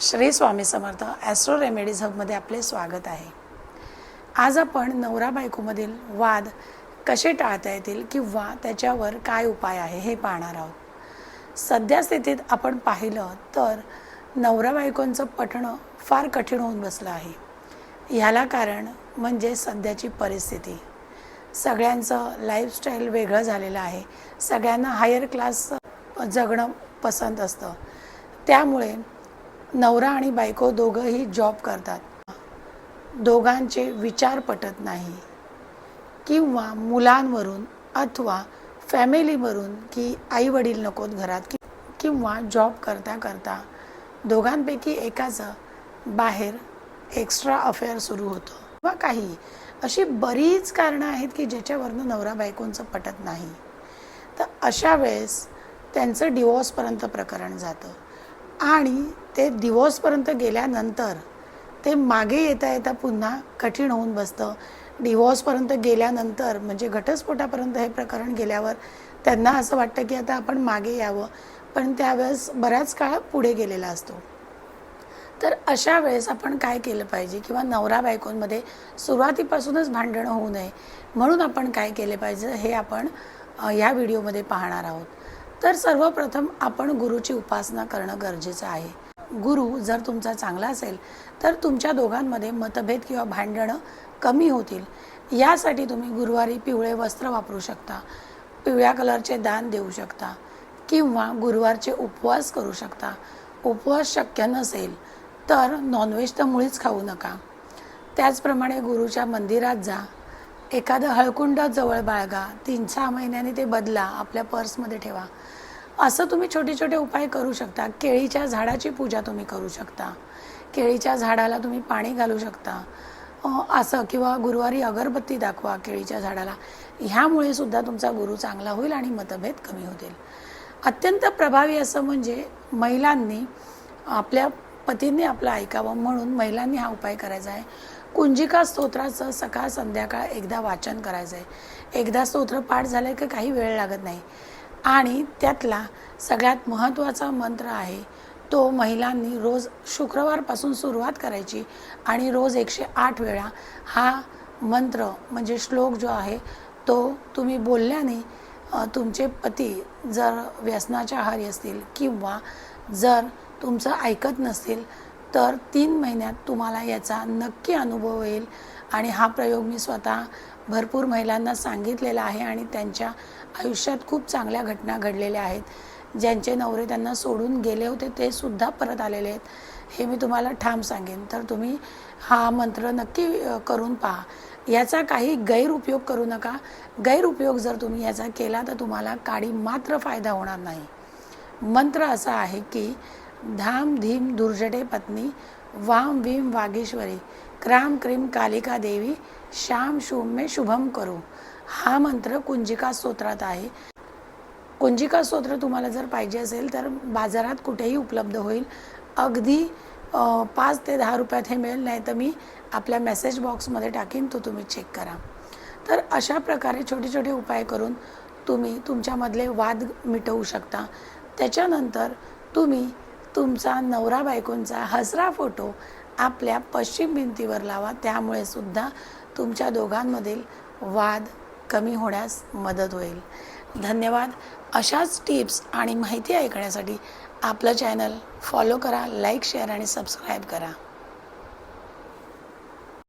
Shri Swami Samarth astro remedies हबमध्ये आपले स्वागत आहे. आज आपण नवरा बायकोमधील वाद कसे टाळता येतील किंवा त्याच्यावर काय उपाय आहे हे पाहणार आहोत. सध्या स्थितीत आपण पाहिलं तर नवरा बायकोंचं पटणं फार कठीण होऊन बसलं आहे. ह्याला कारण म्हणजे सध्याची परिस्थिती. सगळ्यांचं लाईफस्टाईल वेगळं झालेलं आहे. सगळ्यांना हायर क्लास जगणं पसंत असतं. त्यामुळे नवरा आणि बायको दोघंही जॉब करतात. दोघांचे विचार पटत नाही. किंवा मुलांवरून अथवा फॅमिलीवरून की आई वडील नकोत घरात कि किंवा जॉब करता करता दोघांपैकी एकाचं बाहेर एक्स्ट्रा अफेअर सुरू होतं. किंवा काही अशी बरीच कारणं आहेत की ज्याच्यावरनं नवरा बायकोंचं पटत नाही. तर अशा वेळेस त्यांचं डिवॉर्सपर्यंत प्रकरण जातं. आणि ते डिवोर्सपर्यंत गेल्यानंतर ते मागे येता येता पुन्हा कठीण होऊन बसतं. डिवॉर्सपर्यंत गेल्यानंतर म्हणजे घटस्फोटापर्यंत हे प्रकरण गेल्यावर त्यांना असं वाटतं की आता आपण मागे यावं. पण त्यावेळेस बऱ्याच काळ पुढे गेलेला असतो. तर अशा वेळेस आपण काय केलं पाहिजे? किंवा नवरा बायकोंमध्ये सुरुवातीपासूनच भांडणं होऊ नये म्हणून आपण काय केले पाहिजे हे आपण या व्हिडिओमध्ये पाहणार आहोत. तर सर्वप्रथम आपण गुरुची उपासना करणं गरजेचं आहे. गुरु जर तुमचा चांगला असेल तर तुमच्या दोघांमध्ये मतभेद किंवा भांडणं कमी होतील. यासाठी तुम्ही गुरुवारी पिवळे वस्त्र वापरू शकता पिवळ्या कलरचे दान देऊ शकता किंवा गुरुवारचे उपवास करू शकता. उपवास शक्य नसेल तर नॉनव्हेज तर मुळीच खाऊ नका. त्याचप्रमाणे गुरुच्या मंदिरात जा एखादं हळकुंड जवळ बाळगा. तीन सहा महिन्यांनी ते बदला. आपल्या पर्समध्ये ठेवा. असं तुम्ही छोटे छोटे उपाय करू शकता. केळीच्या झाडाची पूजा तुम्ही करू शकता. केळीच्या झाडाला तुम्ही पाणी घालू शकता. असं किंवा गुरुवारी अगरबत्ती दाखवा केळीच्या झाडाला. ह्यामुळे सुद्धा तुमचा गुरु चांगला होईल आणि मतभेद कमी होतील. अत्यंत प्रभावी असं म्हणजे महिलांनी आपल्या पतींनी आपलं ऐकावं म्हणून महिलांनी हा उपाय करायचा आहे. कुंजिका स्तोत्राचं सकाळ संध्याकाळ एकदा वाचन करायचं आहे एकदा स्तोत्र पाठ झालं की काही वेळ लागत नाही. आणि त्यातला सगळ्यात महत्त्वाचा मंत्र आहे तो महिलांनी रोज शुक्रवारपासून सुरुवात करायची आणि रोज एकशे आठ वेळा हा मंत्र म्हणजे श्लोक जो आहे तो तुम्ही बोलल्याने तुमचे पती जर व्यसनाच्या आहारी असतील किंवा जर तुमचं ऐकत नसतील तर तीन महिन्यात तुम्हाला याचा नक्की अनुभव येईल. आणि हा प्रयोग मी स्वतः भरपूर महिलांना सांगितलेला आहे आणि त्यांच्या आयुष्यात खूप चांगल्या घटना घडलेल्या आहेत. ज्यांचे नवरे त्यांना सोडून गेले होते ते सुद्धा परत आलेले आहेत. हे मी तुम्हाला ठाम सांगेन. तर तुम्ही हा मंत्र नक्की करून पहा. याचा काही गैरउपयोग करू नका. गैरउपयोग जर तुम्ही याचा केला तर तुम्हाला काडी मात्र फायदा होणार नाही. मंत्र असा आहे की धाम धीम दुर्जटे पत्नी वाम वीम वागेश्वरी क्राम क्रीम कालिका देवी श्याम शुभमे शुभम करू. हा मंत्र कुंजिका स्तोत्रात आहे. कुंजिका स्तोत्र तुम्हाला जर पाहिजे असेल तर बाजारात कुठेही उपलब्ध होईल. अगदी पाच ते दहा रुपयात हे मिळेल नाही तर मी आपल्या मेसेज बॉक्समध्ये टाकीन तो तुम्ही चेक करा. तर अशा प्रकारे छोटे छोटे उपाय करून तुम्ही तुमच्यामधले वाद मिटवू शकता. त्याच्यानंतर तुम्ही तुमचा नवरा बायकोंचा हसरा फोटो आपल्या पश्चिम भिंतीवर लावा. त्यामुळे सुद्धा तुमच्या दोघांमधील वाद कमी होण्यास मदत होईल. धन्यवाद. अशाच टिप्स आणि माहिती ऐकण्यासाठी आपलं चॅनल फॉलो करा लाईक शेअर आणि सबस्क्राईब करा.